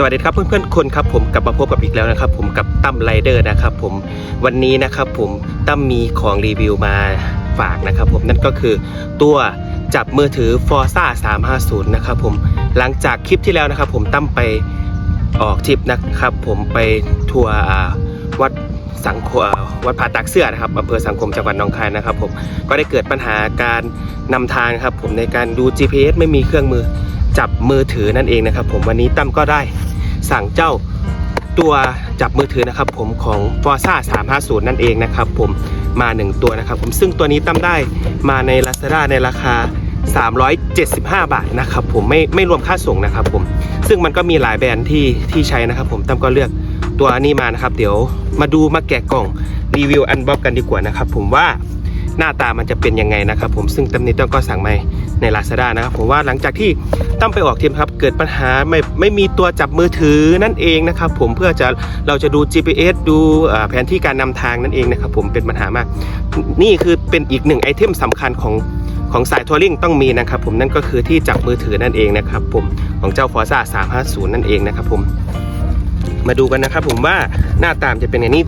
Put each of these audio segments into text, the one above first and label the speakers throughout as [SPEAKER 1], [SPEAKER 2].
[SPEAKER 1] สวัสดีครับเพื่อนๆคนครับผมกลับมาพบกับอีกแล้วนะครับ ผมกับตั้มไรเดอร์นะครับผมวันนี้นะครับผมตั้มมีของรีวิวมาฝากนะครับผมนั่นก็คือตัวจับมือถือ Forza 350 นะครับผมหลังจากคลิปที่แล้วนะครับผมตั้มไปออกทริปนะครับ ผมไปทัวร์วัดสังคมอ่าวัดผาตักเสื้อนะครับอำเภอสังคมจังหวัดหนองคายนะครับผมก็ได้เกิดปัญหาการนำทางครับผมในการดู GPS ไม่มีเครื่องมือจับมือถือนั่นเองนะครับผมวันนี้ตั้มก็ได้ สั่งเจ้าตัวจับมือถือนะครับผมของ Forza 350 นั่นเองนะครับ ผมมา 1 ตัวนะครับ ผมซึ่งตัวนี้ตั้มได้มาใน Lazada ในราคา 375 บาทนะครับ ผมไม่ไม่รวมค่าส่งนะครับ ผมซึ่งมันก็มีหลายแบรนด์ที่ที่ใช้นะครับ ผมตั้มก็เลือกตัวนี้มานะครับ เดี๋ยวมาดูมาแกะกล่องรีวิวอันบ็อกกันดีกว่านะครับ ผมว่า หน้าตามันจะเป็นยังไงนะครับผมซึ่งตั้มนี้ตั้มก็สั่งมาใน Lazada นะครับผมว่าหลังจากที่ตั้มไปออกทีมครับเกิดปัญหาไม่ไม่มีตัวจับมือถือนั่นเองนะครับผมเพื่อจะเราจะดู GPS ดูแผนที่การนำทางนั่นเองนะครับผมเป็นปัญหามาก นี่คือเป็นอีกหนึ่งไอเทมสำคัญของของสายทัวริงต้องมีนะครับผมนั่นก็คือที่จับมือถือนั่นเองนะครับผมของเจ้า Forza 350 นั่นเองนะครับผม มาดูกันนะครับผมว่าหน้าตามจะเป็นอย่างนี้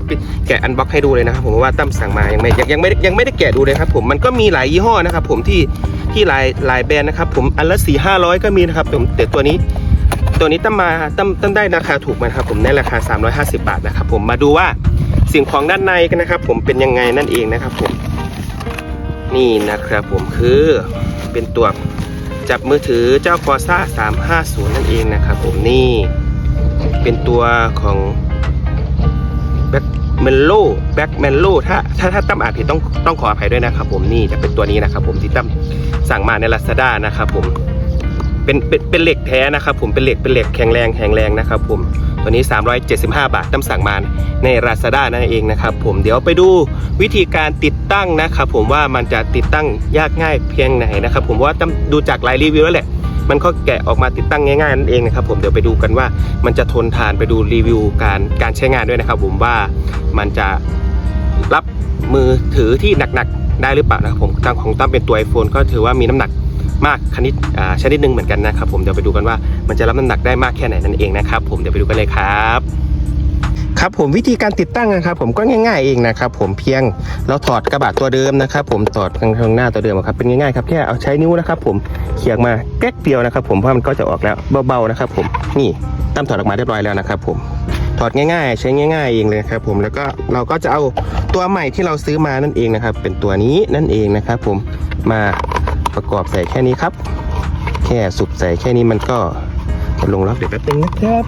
[SPEAKER 1] แกะอันบ็อกให้ดูเลยนะครับผมว่าตั้มสั่งมายังไม่ยังยังไม่ยังไม่ได้แกะดูเลยครับผมมันก็มีหลายยี่ห้อนะครับผมที่ที่หลายหลายแบรนด์นะครับผมอันละสี่ห้าร้อยก็มีนะครับผมแต่ตัวนี้ตัวนี้ตั้มมาตั้มตั้มได้ราคาถูกมาครับผมในราคา 350 บาทนะครับผมมาดูว่าสิ่งของด้านในกันนะครับ ผมเป็นยังไงนั่นเองนะครับผมนี่นะครับผมคือเป็นตัวจับมือถือเจ้า Forza 350 นั่นเองนะครับผมนี่ เป็นตัวของแบ็กเมลโลแบ็กเมลโลถ้าถ้าถ้าตั้มอ่านผิดต้องต้องขออภัยด้วยนะครับผมนี่จะเป็นตัวนี้นะครับผมที่ตั้มสั่งมาใน Lazada นะครับผมเป็นเป็นเป็นเหล็กแท้นะครับผมเป็นเหล็กเป็นเหล็กแข็งแรงแข็งแรงนะครับผมตัวนี้ 375 บาทตั้มสั่งมาใน Lazada นั่นเองนะครับผมเดี๋ยวไปดูวิธีการติดตั้งนะครับผมว่ามันจะติดตั้งยากง่ายเพียงไหนนะครับผมว่าตั้มดูจากไลน์รีวิวแล้วแหละ มันก็แกะออกมาติดตั้งง่ายๆนั่นเองนะครับผมเดี๋ยวไปดูกันว่ามันจะทนทานไปดูรีวิวการการใช้งานด้วยนะครับ ผมว่ามันจะรับมือถือที่หนักๆ ได้หรือเปล่านะครับผมตั้งของตั้มเป็นตัว iPhone ก็ถือว่ามีน้ำหนักมากชนิดอ่าชนิดหนึ่งเหมือนกันนะครับผมเดี๋ยวไปดูกันว่ามันจะรับน้ำหนักได้มากแค่ไหนนั่นเองนะครับผมเดี๋ยวไปดูกันเลยครับ ครับผมวิธีการติดตั้งนะครับ ผมก็ง่าย ๆเองนะครับผมเพียงเราถอดกระบะตัวเดิมนะครับ ผมถอดข้างหน้าตัวเดิมครับเป็นง่ายๆครับแค่เอาใช้นิ้วนะครับ ผมเขี่ยมาแก๊กเดียวนะครับ ผมเพราะมันก็จะออกแล้วเบาๆนะครับ ผมนี่ตั้มถอดออกมาเรียบร้อยแล้วนะครับ ผมถอดง่ายๆ ใช้ง่าย ๆ เองเลยครับผมแล้วก็เราก็จะเอาตัวใหม่ที่เราซื้อมานั่นเองนะครับ เป็นตัวนี้นั่นเองนะครับ ผมมาประกอบใส่แค่นี้ครับ แค่สุบใส่แค่นี้มันก็ ลงล็อกเดี๋ยวแป๊บนึงนะครับ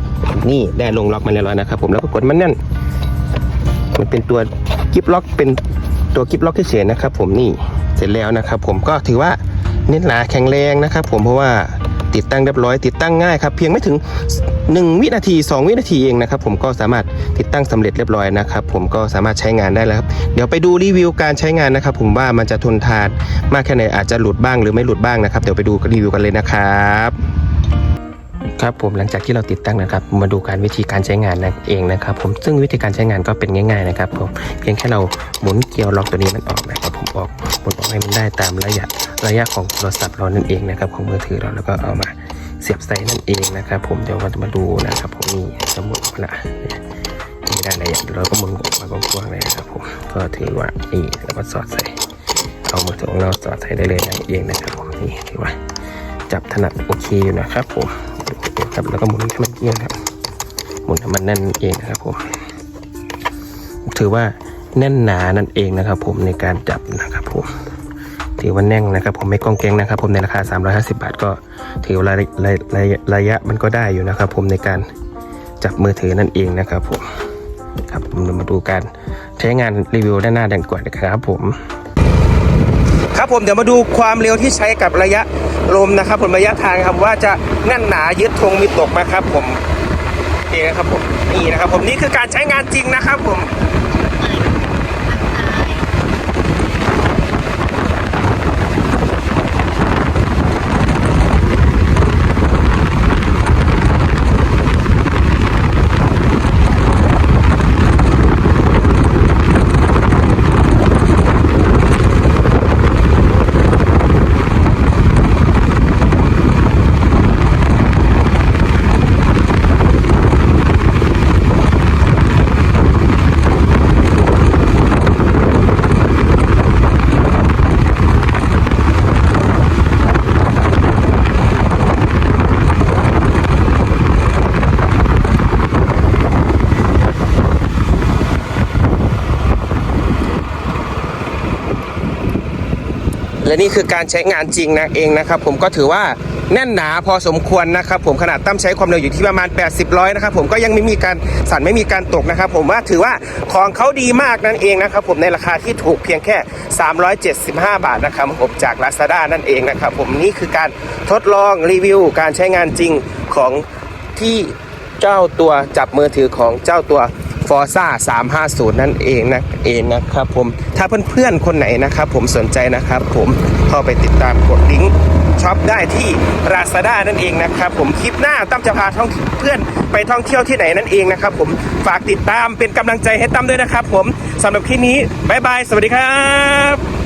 [SPEAKER 1] นี่ได้ลงล็อกมาเรียบร้อยนะครับผมแล้วปรากฏมันแน่น มันเป็นตัวกิฟล็อกเป็นตัวกิฟล็อกเฉยๆนะครับผมนี่เสร็จแล้วนะครับ ผมก็ถือว่าเน้นหนาแข็งแรงนะครับผมเพราะว่าติดตั้งเรียบร้อยติดตั้งง่ายครับเพียงไม่ถึง 1 วินาที 2 วินาทีเองนะครับผมก็สามารถติดตั้งสำเร็จเรียบร้อยนะครับผมก็สามารถใช้งานได้แล้วครับเดี๋ยวไปดูรีวิวการใช้งานนะครับ ผมว่ามันจะทนทานมากแค่ไหนอาจจะหลุดบ้างหรือไม่หลุดบ้างนะครับเดี๋ยวไปดูรีวิวกันเลยนะครับ ครับผมหลังจากที่เราติดตั้งนะครับมาดูการวิธีการใช้งานนั่นเองนะครับผมซึ่งวิธีการใช้งานก็เป็นง่ายๆนะครับผมเพียงแค่เราหมุนเกลียวล็อกตัวนี้มันออกนะครับผมออกหมุนออกให้มันได้ตามระยะระยะของโทรศัพท์เรานั่นเองนะครับของมือถือเราแล้วก็เอามาเสียบใส่นั่นเองนะครับผมเดี๋ยวเราจะมาดูนะครับผมนี่จะหมุนละไม่ได้ระยะเดี๋ยวเราก็หมุนออกมากว้างๆเลยนะครับผมก็ถือว่านี่แล้วก็สอดใส่เอามือถือของเราสอดใส่ได้เลยนั่นเองนะครับผมนี่ถือว่าจับถนัดโอเคอยู่นะครับผม ครับแล้วก็หมุนให้มันเอียงครับหมุนให้มันแน่นเองนะครับผมถือว่าแน่นหนานั่นเองนะครับ ผมในการจับนะครับผมถือว่าแน่งนะครับผมไม่กองแกงนะครับ ผมในราคา 350 บาทก็ถือว่าระระระยระยะมันก็ได้อยู่นะครับ ผมในการจับมือถือนั่นเองนะครับผมครับผมเรามาดูการใช้งานรีวิวด้านหน้าดังกว่านะครับผม ครับผมเดี๋ยวมาดูความเร็วที่ใช้กับระยะลมนะครับ ผมระยะทางครับว่าจะแน่นหนายึดธงมีตกไหมครับ ผมนี่นะครับผมนี่นะครับ ผมนี่คือการใช้งานจริงนะครับ ผม และนี่คือการใช้งานจริงนะเองนะครับ ผมก็ถือว่าแน่นหนาพอสมควรนะครับ ผมขนาดตั้มใช้ความเร็วอยู่ที่ประมาณ 80ร้อยนะครับผมก็ยังไม่มีการสั่นไม่มีการตกนะครับ ผมว่าถือว่าของเขาดีมากนั่นเองนะครับ ผมในราคาที่ถูกเพียงแค่ 375 บาทนะครับผมจาก Lazada นั่นเองนะครับ ผมนี่คือการทดลองรีวิว การใช้งานจริงของที่เจ้าตัวจับมือถือของเจ้าตัว ฟอร์ซ่า350 นั่นเองนะเองนะครับผมถ้าเพื่อนๆคนไหนนะครับ ผมสนใจนะครับ ผมเข้าไปติดตามกดลิงก์ช็อปได้ที่ Lazada นั่นเองนะครับ ผมคลิปหน้าตั้มจะพาท่องเพื่อนไปท่องเที่ยวที่ไหนนั่นเองนะครับ ผมฝากติดตามเป็นกำลังใจให้ตั้มด้วยนะครับ ผมสำหรับคลิปนี้บ๊ายบายสวัสดีครับ